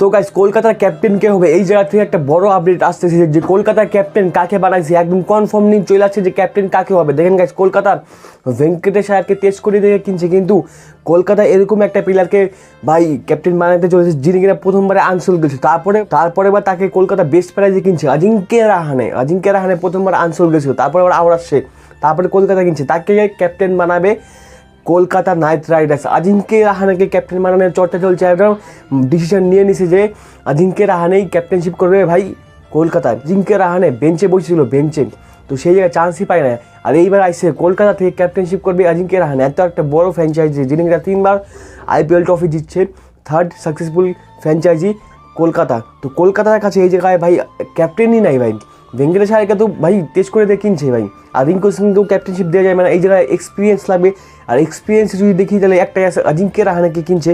তো গাইজ কলকাতার ক্যাপ্টেন কে হবে? এই জায়গা থেকে একটা বড় আপডেট আসতেছে যে কলকাতার ক্যাপ্টেন কাকে বানাইছে? একদম কনফার্ম নিয়ে চলে আসছে যে ক্যাপ্টেন কাকে হবে। দেখেন গাইস কলকাতার ভেঙ্কটেশ আয়ারকে টেস্ট করে দেখে কিনছে, কিন্তু কলকাতা এরকম একটা প্লেয়ারকে ভাই ক্যাপ্টেন বানাতে চলেছে যিনি কিনা প্রথমবারে আনসোল গেছে। তারপরে তারপরে বা তাকে কলকাতা বেস্ট প্রাইজে কিনছে। অজিঙ্ক্য রাহানে অজিঙ্ক্য রাহানে প্রথমবার আনসোল গেছিল। তারপরে আবার আবার আসছে। তারপরে কলকাতা কিনছে। তাকে ক্যাপ্টেন বানাবে কলকাতা নাইট রাইডার্স। আজিঙ্কে রাহানেকে ক্যাপ্টেন বানানোর চর্চা চলছে একদম ডিসিশন নিয়ে নিছে যে আজিঙ্কে রাহানেই ক্যাপ্টেনশিপ করবে ভাই কলকাতায়। জিঙ্কে রাহানে বেঞ্চে বসেছিল, বেঞ্চে। তো সেই জায়গায় চান্সই পায় না আর এইবার আইসে কলকাতা থেকে ক্যাপ্টেনশিপ করবে আজিঙ্কে রাহানে। এত একটা বড় ফ্র্যাঞ্চাইজি যিনি কিনা তিনবার আইপিএল ট্রফি জিতছে থার্ড সাকসেসফুল ফ্র্যাঞ্চাইজি কলকাতা। তো কলকাতার কাছে এই জায়গায় ভাই ক্যাপ্টেনই নাই ভাই। ভেঙ্কটেশ আয়ারকে তো ভাই টেস্ট করে দিয়ে কিনছে ভাই। আর রিঙ্কু সিংকেও ক্যাপ্টেনশিপ দেওয়া যায় মানে এই জায়গায় এক্সপিরিয়েন্স লাগবে, আর এক্সপিরিয়েন্স যদি দেখি তাহলে একটাই আছে অজিঙ্ক্য রাহানাকে কিনছে?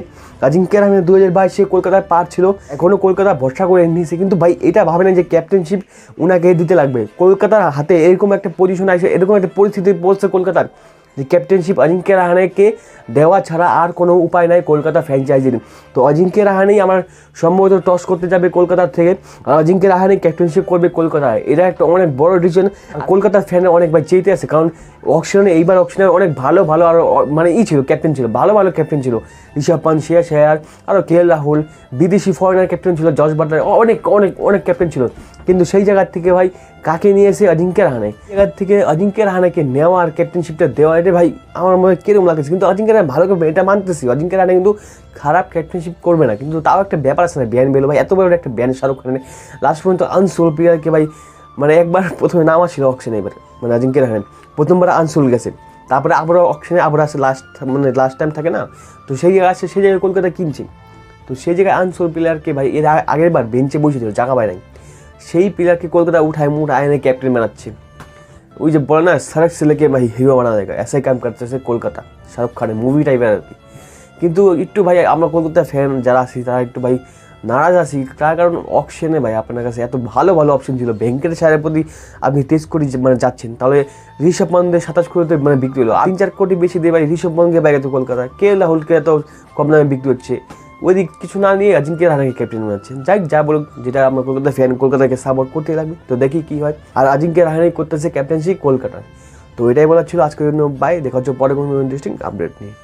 অজিঙ্ক্য রাহানে দু হাজার বাইশে কলকাতায় পার ছিল এখনও কলকাতা ভরসা করে নিয়েছে, কিন্তু ভাই এটা ভাবে না যে ক্যাপ্টেনশিপ ওনাকে দিতে লাগবে। কলকাতার হাতে এরকম একটা পজিশন আসে, এরকম একটা পরিস্থিতি পড়ছে কলকাতার। যে ক্যাপ্টেনশিপ অজিঙ্ক্য রাহানেকে দেওয়া ছাড়া আর কোনো উপায় নাই কলকাতা ফ্র্যাঞ্চাইজির তো অজিঙ্ক্য রাহানেই আমার সম্ভবত টস করতে যাবে কলকাতার থেকে। আর অজিঙ্ক্য রাহানে ক্যাপ্টেনশিপ করবে কলকাতায়। এটা একটা অনেক বড় ডিসিশন কলকাতার ফ্যানে অনেকবার চেয়েতে আছে কারণ অকশনে এইবার অকশনে অনেক ভালো ভালো আর মানে ই ছিল ক্যাপ্টেন ছিল। ভালো ভালো ক্যাপ্টেন ছিল। ঋষভ পান্ত শেয়ার শেয়ার আরও কে এল রাহুল, বিদেশি ফরেনার ক্যাপ্টেন ছিল, জর্জ বাটলার অনেক অনেক অনেক ক্যাপ্টেন ছিল। কিন্তু সেই জায়গার থেকে ভাই কাকে নিয়ে এসে অজিঙ্ক্য রাহানে জায়গার থেকে অজিঙ্ক্য রাহানেকে নেওয়া আর ক্যাপ্টেনশিপটা দেওয়া, এটা ভাই আমার মনে কিরম লাগছে কিন্তু অজিঙ্ক্য রাহানে ভালো করবে, এটা মানতেছি। অজিঙ্ক্য রাহানে কিন্তু খারাপ ক্যাপ্টেনশিপ করবে না। কিন্তু তাও একটা ব্যাপার আছে না, ব্যান বেলো ভাই, এত বড় একটা ব্যান শাহরুখ খানের। লাস্ট পর্যন্ত আনসোল প্লেয়ারকে ভাই মানে একবার প্রথমে নামা ছিল অকশনে এবার মানে অজিঙ্ক্য রাহানে প্রথমবার আনসোল গেছে। তারপরে আবারও অকশনে আবার আসে লাস্ট মানে লাস্ট টাইম থাকে না? তো সেই জায়গায় আসে, সেই জায়গায় কলকাতা কিনছে। তো সেই জায়গায় আনসোল প্লেয়ারকে ভাই এর আগের বার বেঞ্চে বসেছিল জায়গা পায় নাই। সেই প্লেয়ারকে কলকাতা উঠায় মুঠ আয়নে ক্যাপ্টেন বানাচ্ছে। ওই যে বলে না, শাহরুখ ছেলেকে ভাই হিরো বানা দেয়। এসআই কাম করতেছে কলকাতা, শাহরুখ খানের মুভি টাইপের আর কি কিন্তু একটু ভাই, আমরা কলকাতার ফ্যান যারা আছি, তারা একটু ভাই নারাজ আছি। তার কারণ অপশনে ভাই আপনার কাছে এত ভালো ভালো অপশন ছিল। ভেঙ্কটেশ আয়ারের প্রতি আপনি টেস্ট করে মানে যাচ্ছেন। তাহলে ঋষভ পান্তের সাতাশ কোটিতে মানে বিক্রি হলো। তিন চার কোটি বেশি দিয়ে ভাই ঋষভ পান্তকে বাইরে তো কলকাতা। কে রাহুলকে এত কম দামে বিক্রি হচ্ছে? ওইদিক কিছু না নিয়ে অজিঙ্ক্য রাহানেকে ক্যাপ্টেন বানাচ্ছেন যাই যা বলুক, যেটা আমরা কলকাতা ফ্যান কলকাতাকে সাপোর্ট করতে লাগবে। তো দেখি কি হয়। আর অজিঙ্ক্য রাহানে করতেছে ক্যাপ্টেন্সি কলকাতায়। তো এটাই বলার ছিল আজকের জন্য। বাই দেখা হচ্ছে পরে কোনো ইন্টারেস্টিং আপডেট নিয়ে।